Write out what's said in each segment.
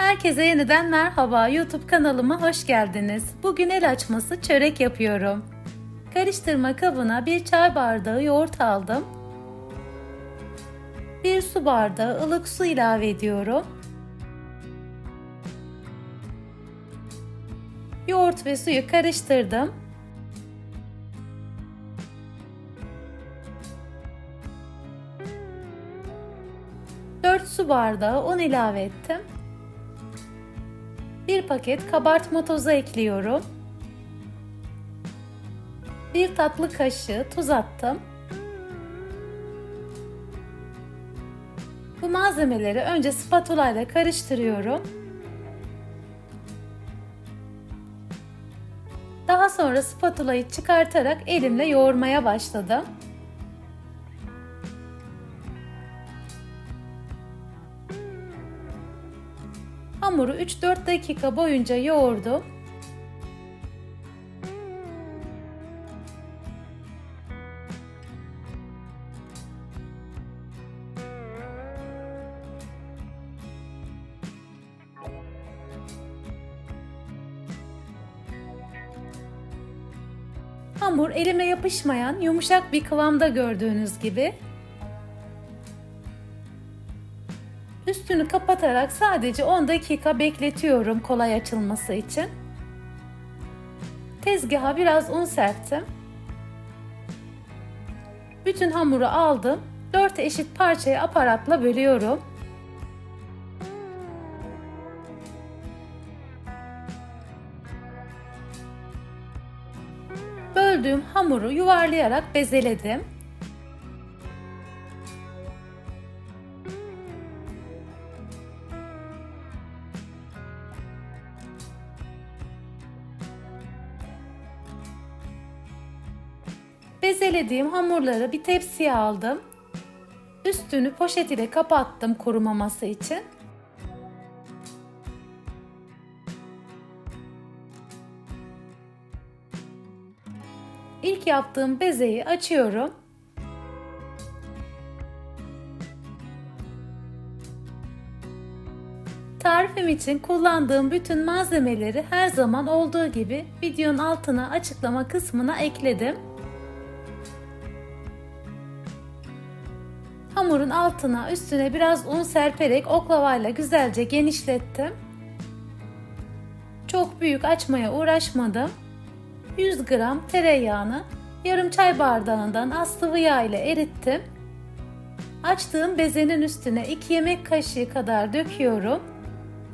Herkese yeniden merhaba. YouTube kanalıma hoş geldiniz. Bugün el açması çörek yapıyorum. Karıştırma kabına bir çay bardağı yoğurt aldım. Bir su bardağı ılık su ilave ediyorum. Yoğurt ve suyu karıştırdım. Su bardağı un ilave ettim. Paket kabartma tozu ekliyorum. Bir tatlı kaşığı tuz attım. Bu malzemeleri önce spatula ile karıştırıyorum. Daha sonra spatulayı çıkartarak elimle yoğurmaya başladım. Hamuru 3-4 dakika boyunca yoğurdum. Hamur elime yapışmayan yumuşak bir kıvamda gördüğünüz gibi. Üstünü kapatarak sadece 10 dakika bekletiyorum kolay açılması için. Tezgaha biraz un serptim. Bütün hamuru aldım. 4 eşit parçaya aparatla bölüyorum. Böldüğüm hamuru yuvarlayarak bezeledim. Bezelediğim hamurları bir tepsiye aldım. Üstünü poşet ile kapattım kurumaması için. İlk yaptığım bezeyi açıyorum. Tarifim için kullandığım bütün malzemeleri her zaman olduğu gibi videonun altına açıklama kısmına ekledim. Hamurun altına üstüne biraz un serperek oklavayla güzelce genişlettim. Çok büyük açmaya uğraşmadım. 100 gram tereyağını yarım çay bardağından az sıvı yağ ile erittim. Açtığım bezenin üstüne 2 yemek kaşığı kadar döküyorum.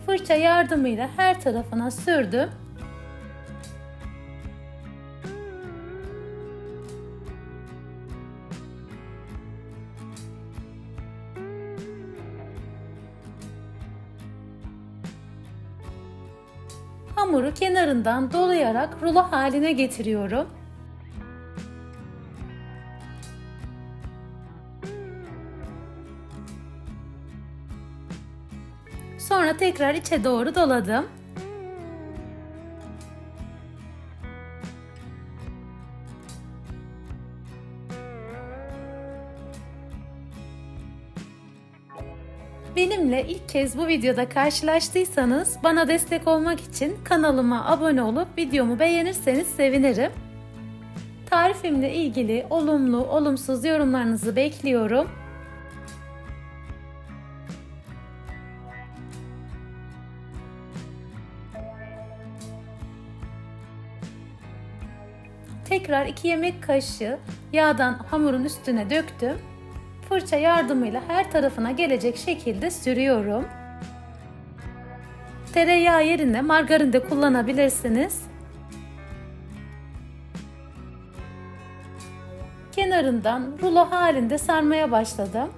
Fırça yardımıyla her tarafına sürdüm. Hamuru kenarından dolayarak rulo haline getiriyorum. Sonra tekrar içe doğru doladım. Benimle ilk kez bu videoda karşılaştıysanız bana destek olmak için kanalıma abone olup videomu beğenirseniz sevinirim. Tarifimle ilgili olumlu, olumsuz yorumlarınızı bekliyorum. Tekrar 2 yemek kaşığı yağdan hamurun üstüne döktüm. Fırça yardımıyla her tarafına gelecek şekilde sürüyorum. Tereyağı yerine margarin de kullanabilirsiniz. Kenarından rulo halinde sarmaya başladım.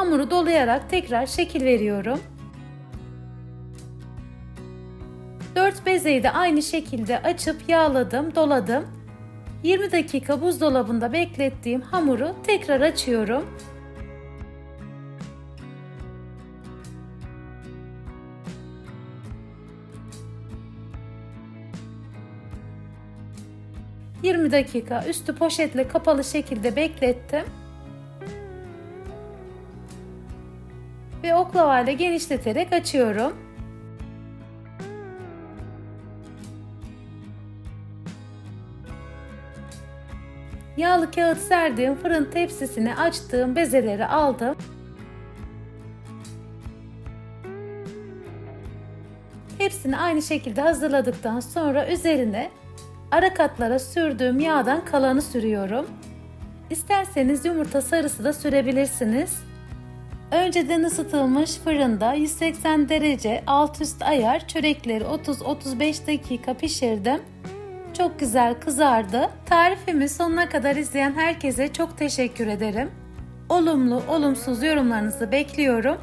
hamuru dolayarak tekrar şekil veriyorum. 4 bezeyi de aynı şekilde açıp yağladım, doladım. 20 dakika buzdolabında beklettiğim hamuru tekrar açıyorum. ...20 dakika üstü poşetle kapalı şekilde beklettim. Ve oklava ile genişleterek açıyorum. Yağlı kağıt serdiğim fırın tepsisine açtığım bezeleri aldım. Hepsini aynı şekilde hazırladıktan sonra üzerine ara katlara sürdüğüm yağdan kalanı sürüyorum. İsterseniz yumurta sarısı da sürebilirsiniz. Önceden ısıtılmış fırında 180 derece alt üst ayar çörekleri 30-35 dakika pişirdim. Çok güzel kızardı. Tarifimi sonuna kadar izleyen herkese çok teşekkür ederim. Olumlu, olumsuz yorumlarınızı bekliyorum.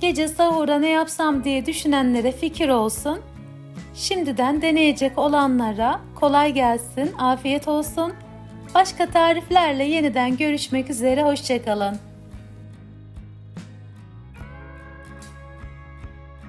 Gece sahura ne yapsam diye düşünenlere fikir olsun. Şimdiden deneyecek olanlara kolay gelsin, afiyet olsun. Başka tariflerle yeniden görüşmek üzere, hoşçakalın.